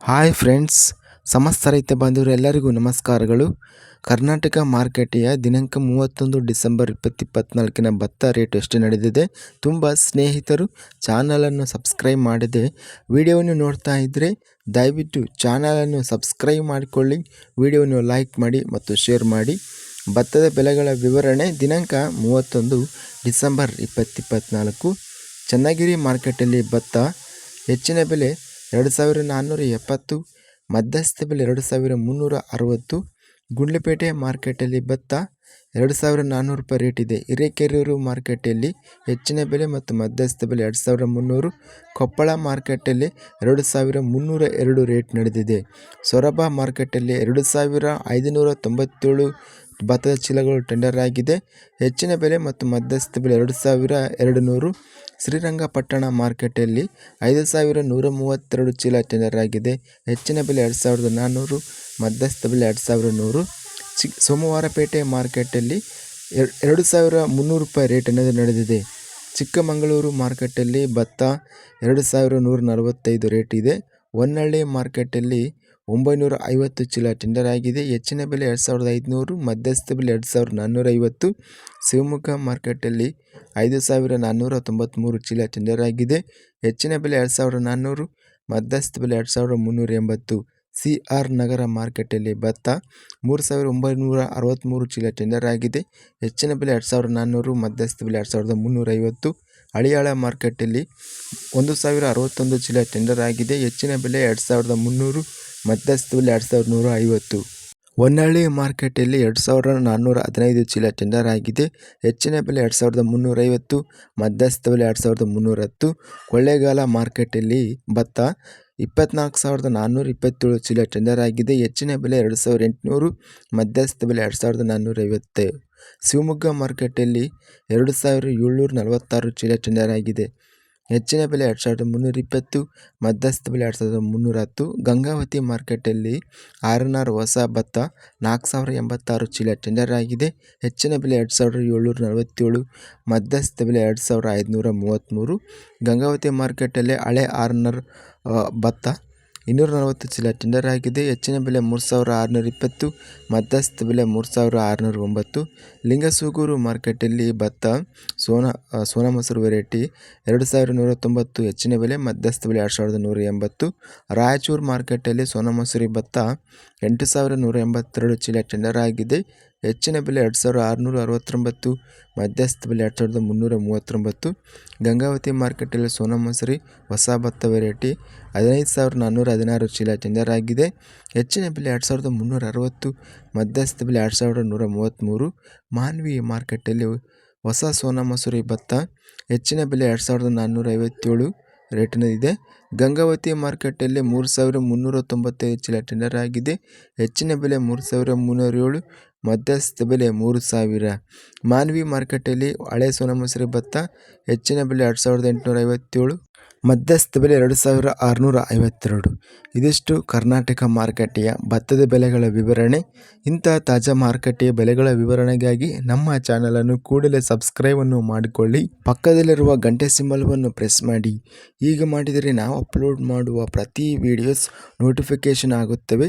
Hi friends, ಸಮಸ್ತ ರೈತ ಬಾಂಧವರು ಎಲ್ಲರಿಗೂ ನಮಸ್ಕಾರಗಳು. ಕರ್ನಾಟಕ ಮಾರ್ಕೆಟೆಯ ದಿನಾಂಕ ಮೂವತ್ತೊಂದು ಡಿಸೆಂಬರ್ ಇಪ್ಪತ್ತು ಇಪ್ಪತ್ತ್ನಾಲ್ಕಿನ ಭತ್ತ ರೇಟ್ ಎಷ್ಟು ನಡೆದಿದೆ, ತುಂಬ ಸ್ನೇಹಿತರು ಚಾನಲನ್ನು ಸಬ್ಸ್ಕ್ರೈಬ್ ಮಾಡಿದೆ ವಿಡಿಯೋವನ್ನು ನೋಡ್ತಾ ಇದ್ದರೆ ದಯವಿಟ್ಟು ಚಾನಲನ್ನು ಸಬ್ಸ್ಕ್ರೈಬ್ ಮಾಡಿಕೊಳ್ಳಿ, ವಿಡಿಯೋವನ್ನು ಲೈಕ್ ಮಾಡಿ ಮತ್ತು ಶೇರ್ ಮಾಡಿ. ಭತ್ತದ ಬೆಲೆಗಳ ವಿವರಣೆ ದಿನಾಂಕ ಮೂವತ್ತೊಂದು ಡಿಸೆಂಬರ್ ಇಪ್ಪತ್ತಿಪ್ಪತ್ನಾಲ್ಕು. ಚನ್ನಗಿರಿ ಮಾರ್ಕೆಟಲ್ಲಿ ಭತ್ತ ಹೆಚ್ಚಿನ ಬೆಲೆ ಎರಡು ಸಾವಿರ ನಾನ್ನೂರ ಎಪ್ಪತ್ತು ಮಧ್ಯಸ್ಥ ಬೆಲೆ ಎರಡು ಸಾವಿರ ಮುನ್ನೂರ ಅರವತ್ತು, ಗುಂಡ್ಲಪೇಟೆ ಮಾರ್ಕೆಟಲ್ಲಿ ಭತ್ತ, ಎರಡು ಸಾವಿರ ನಾನ್ನೂರು ರೂಪಾಯಿ ರೇಟ್ ಇದೆ. ಹಿರೇಕೆರೂರು ಮಾರ್ಕೆಟಲ್ಲಿ ಹೆಚ್ಚಿನ ಬೆಲೆ ಮತ್ತು ಮಧ್ಯಸ್ಥ ಬೆಲೆ ಎರಡು ಸಾವಿರ ಮುನ್ನೂರು, ಕೊಪ್ಪಳ ಮಾರ್ಕೆಟಲ್ಲಿ ಎರಡು ಸಾವಿರ ಮುನ್ನೂರ ಎರಡು ರೇಟ್ ನಡೆದಿದೆ. ಸೊರಬ ಮಾರ್ಕೆಟಲ್ಲಿ ಎರಡು ಸಾವಿರ ಐದುನೂರ ತೊಂಬತ್ತೇಳು ಭತ್ತದ ಚೀಲಗಳು ಟೆಂಡರ್ ಆಗಿದೆ. ಹೆಚ್ಚಿನ ಬೆಲೆ ಮತ್ತು ಮಧ್ಯಸ್ಥ ಬೆಲೆ ಎರಡು ಸಾವಿರ ಎರಡು ನೂರು. ಶ್ರೀರಂಗಪಟ್ಟಣ ಮಾರ್ಕೆಟಲ್ಲಿ ಐದು ಸಾವಿರ ನೂರ ಮೂವತ್ತೆರಡು ಚೀಲ ಟೆಂಡರ್ ಆಗಿದೆ. ಹೆಚ್ಚಿನ ಬೆಲೆ ಎರಡು ಸಾವಿರದ ನಾನ್ನೂರು, ಮಧ್ಯಸ್ಥ ಬೆಲೆ ಎರಡು ಸಾವಿರ ನೂರು. ಚಿ, ಸೋಮವಾರಪೇಟೆ ಮಾರ್ಕೆಟಲ್ಲಿ ಎರಡು ಸಾವಿರ ಮುನ್ನೂರು ರೂಪಾಯಿ ರೇಟ್ ಅನ್ನೋದು ನಡೆದಿದೆ. ಚಿಕ್ಕಮಗಳೂರು ಮಾರ್ಕೆಟಲ್ಲಿ ಭತ್ತ ಎರಡು ಸಾವಿರ ನೂರ ನಲವತ್ತೈದು ರೇಟ್ ಇದೆ. ಹೊನ್ನಳ್ಳಿ ಮಾರ್ಕೆಟಲ್ಲಿ ಒಂಬೈನೂರ ಐವತ್ತು ಚೀಲ ಟೆಂಡರ್ ಆಗಿದೆ. ಹೆಚ್ಚಿನ ಬೆಲೆ ಎರಡು ಸಾವಿರದ ಐದುನೂರು, ಮಧ್ಯಸ್ಥ ಬೆಲೆ ಎರಡು ಸಾವಿರದ ನಾನ್ನೂರ ಐವತ್ತು ಶಿವಮೊಗ್ಗ ಮಾರ್ಕೆಟಲ್ಲಿ ಐದು ಸಾವಿರ ನಾನ್ನೂರ ತೊಂಬತ್ತ್ಮೂರು ಚೀಲ ಟೆಂಡರ್ ಆಗಿದೆ. ಹೆಚ್ಚಿನ ಬೆಲೆ ಎರಡು ಸಾವಿರದ ನಾನ್ನೂರು, ಮಧ್ಯಸ್ಥ ಬೆಲೆ ಎರಡು ಸಾವಿರದ ಮುನ್ನೂರ ಎಂಬತ್ತು ಸಿ ಆರ್ ನಗರ ಮಾರ್ಕೆಟಲ್ಲಿ ಭತ್ತ ಮೂರು ಸಾವಿರದ ಒಂಬೈನೂರ ಅರವತ್ತ್ಮೂರು ಚೀಲ ಟೆಂಡರ್ ಆಗಿದೆ. ಹೆಚ್ಚಿನ ಬೆಲೆ ಎರಡು ಸಾವಿರದ ನಾನ್ನೂರು, ಮಧ್ಯಸ್ಥ ಬೆಲೆ ಎರಡು ಸಾವಿರದ ಮುನ್ನೂರ ಐವತ್ತು ಹಳಿಯಾಳ ಮಾರ್ಕೆಟಲ್ಲಿ ಒಂದು ಸಾವಿರ ಅರವತ್ತೊಂದು ಚೀಲ ಟೆಂಡರ್ ಆಗಿದೆ. ಹೆಚ್ಚಿನ ಬೆಲೆ ಎರಡು ಸಾವಿರದ ಮುನ್ನೂರು ಮಧ್ಯಸ್ಥ ಎರಡು ಸಾವಿರದ ನೂರ ಐವತ್ತು. ಹೊನ್ನಾಳಿ ಮಾರ್ಕೆಟಲ್ಲಿ ಎರಡು ಸಾವಿರದ ನಾನ್ನೂರ ಹದಿನೈದು ಚೀಲ ಟೆಂಡರ್ ಆಗಿದೆ. ಹೆಚ್ಚಿನ ಬೆಲೆ ಎರಡು ಸಾವಿರದ ಮುನ್ನೂರೈವತ್ತು ಮಧ್ಯಸ್ಥ ಬೆಲೆ ಎರಡು ಸಾವಿರದ ಮುನ್ನೂರ ಹತ್ತು. ಕೊಳ್ಳೇಗಾಲ ಮಾರ್ಕೆಟಲ್ಲಿ ಭತ್ತ ಇಪ್ಪತ್ನಾಲ್ಕು ಸಾವಿರದ ನಾನ್ನೂರ ಇಪ್ಪತ್ತೇಳು ಚೀಲ ಟೆಂಡರ್ ಆಗಿದೆ. ಹೆಚ್ಚಿನ ಬೆಲೆ ಎರಡು ಸಾವಿರದ ಎಂಟುನೂರು ಮಧ್ಯಸ್ಥ ಬೆಲೆ ಎರಡು ಸಾವಿರದ ನಾನ್ನೂರ ಐವತ್ತು. ಶಿವಮೊಗ್ಗ ಮಾರ್ಕೆಟಲ್ಲಿ ಎರಡು ಸಾವಿರದ ಏಳ್ನೂರ ನಲವತ್ತಾರು ಚೀಲ ಟೆಂಡರ್ ಆಗಿದೆ. ಹೆಚ್ಚಿನ ಬೆಲೆ ಎರಡು ಸಾವಿರದ ಮುನ್ನೂರ ಇಪ್ಪತ್ತು, ಮಧ್ಯಸ್ಥ ಬೆಲೆ ಎರಡು ಸಾವಿರದ ಮುನ್ನೂರ ಹತ್ತು, ಗಂಗಾವತಿ ಮಾರ್ಕೆಟಲ್ಲಿ ಆರ್ ಎನ್ ಆರ್ ಹೊಸ ಭತ್ತ, ನಾಲ್ಕು ಸಾವಿರ ಎಂಬತ್ತಾರು ಚೀಲ ಟೆಂಡರ್ ಆಗಿದೆ. ಹೆಚ್ಚಿನ ಬೆಲೆ ಎರಡು ಸಾವಿರದ ಏಳ್ನೂರ ನಲವತ್ತೇಳು, ಮಧ್ಯಸ್ಥ ಬೆಲೆ ಎರಡು ಸಾವಿರ ಐದುನೂರ ಮೂವತ್ತ್ಮೂರು, ಗಂಗಾವತಿ ಮಾರ್ಕೆಟಲ್ಲಿ ಹಳೆ ಆರ್ ಎನ್ ಆರ್ ಭತ್ತ ಇನ್ನೂರ ನಲವತ್ತು ಚೀಲ ಟೆಂಡರ್ ಆಗಿದೆ. ಹೆಚ್ಚಿನ ಬೆಲೆ ಮೂರು ಸಾವಿರ ಆರುನೂರ ಇಪ್ಪತ್ತು, ಮಧ್ಯಸ್ಥ ಬೆಲೆ ಮೂರು ಸಾವಿರ ಆರುನೂರ ಒಂಬತ್ತು. ಲಿಂಗಸೂಗೂರು ಮಾರ್ಕೆಟಲ್ಲಿ ಭತ್ತ, ಸೋನಾ ಸೋನಾ ಮೊಸರು ವೆರೈಟಿ ಎರಡು ಸಾವಿರ ನೂರ ತೊಂಬತ್ತು ಹೆಚ್ಚಿನ ಬೆಲೆ ಮಧ್ಯಸ್ಥ ಬೆಲೆ ಎರಡು ಸಾವಿರದ ನೂರ ಎಂಬತ್ತು. ರಾಯಚೂರು ಮಾರ್ಕೆಟಲ್ಲಿ ಸೋನಾ ಮಸೂರಿ ಭತ್ತ ಎಂಟು ಸಾವಿರ ನೂರ ಎಂಬತ್ತೆರಡು ಚೀಲ ಟೆಂಡರ್ ಆಗಿದೆ. ಹೆಚ್ಚಿನ ಬೆಲೆ ಎರಡು ಸಾವಿರದ ಆರುನೂರ ಅರವತ್ತೊಂಬತ್ತು, ಮಧ್ಯಸ್ಥ ಬೆಲೆ ಎರಡು ಸಾವಿರದ ಮುನ್ನೂರ ಮೂವತ್ತೊಂಬತ್ತು. ಗಂಗಾವತಿ ಮಾರ್ಕೆಟಲ್ಲಿ ಸೋನಾ ಮಸೂರಿ, ಹೊಸ ಭತ್ತ ವೆರೈಟಿ, ಹದಿನೈದು ಸಾವಿರದ ನಾನ್ನೂರ ಹದಿನಾರು ಚೀಲ ಟೆಂಡರ್ ಆಗಿದೆ ಹೆಚ್ಚಿನ ಬೆಲೆ ಎರಡು ಸಾವಿರದ ಮುನ್ನೂರ ಅರವತ್ತು, ಮಧ್ಯಸ್ಥ ಬೆಲೆ ಎರಡು ಸಾವಿರದ ನೂರ ಮೂವತ್ತ್ಮೂರು. ಮಾನ್ವಿ ಮಾರ್ಕೆಟಲ್ಲಿ ಹೊಸ ಸೋನಾ ಮಸೂರಿ ಭತ್ತ, ಹೆಚ್ಚಿನ ಬೆಲೆ ಎರಡು ಸಾವಿರದ ನಾನ್ನೂರ ಐವತ್ತೇಳು ರೇಟಿನದಿದೆ ಗಂಗಾವತಿ ಮಾರ್ಕೆಟಲ್ಲಿ ಮೂರು ಸಾವಿರ ಮುನ್ನೂರ ತೊಂಬತ್ತೈದು ಚೀಲ ಟೆಂಡರ್ ಆಗಿದೆ ಹೆಚ್ಚಿನ ಬೆಲೆ ಮೂರು ಸಾವಿರ ಮುನ್ನೂರ ಏಳು ಮಧ್ಯಸ್ಥ ಬೆಲೆ ಮೂರು ಸಾವಿರ. ಮಾನ್ವಿ ಮಾರುಕಟ್ಟೆಯಲ್ಲಿ ಹಳೆ ಸೋನಾ ಭತ್ತ, ಹೆಚ್ಚಿನ ಬೆಲೆ ಎರಡು ಸಾವಿರದ ಎಂಟುನೂರ ಐವತ್ತೇಳು, ಮಧ್ಯಸ್ಥ ಬೆಲೆ ಎರಡು ಸಾವಿರ ಆರುನೂರ ಐವತ್ತೆರಡು. ಇದಿಷ್ಟು ಕರ್ನಾಟಕ ಮಾರುಕಟ್ಟೆಯ ಭತ್ತದ ಬೆಲೆಗಳ ವಿವರಣೆ. ಇಂತಹ ತಾಜಾ ಮಾರುಕಟ್ಟೆಯ ಬೆಲೆಗಳ ವಿವರಣೆಗಾಗಿ ನಮ್ಮ ಚಾನಲನ್ನು ಕೂಡಲೇ ಸಬ್ಸ್ಕ್ರೈಬನ್ನು ಮಾಡಿಕೊಳ್ಳಿ. ಪಕ್ಕದಲ್ಲಿರುವ ಗಂಟೆ ಸಿಂಬಲ್ವನ್ನು ಪ್ರೆಸ್ ಮಾಡಿ. ಹೀಗೆ ಮಾಡಿದರೆ ನಾವು ಅಪ್ಲೋಡ್ ಮಾಡುವ ಪ್ರತಿ ವಿಡಿಯೋಸ್ ನೋಟಿಫಿಕೇಷನ್ ಆಗುತ್ತವೆ.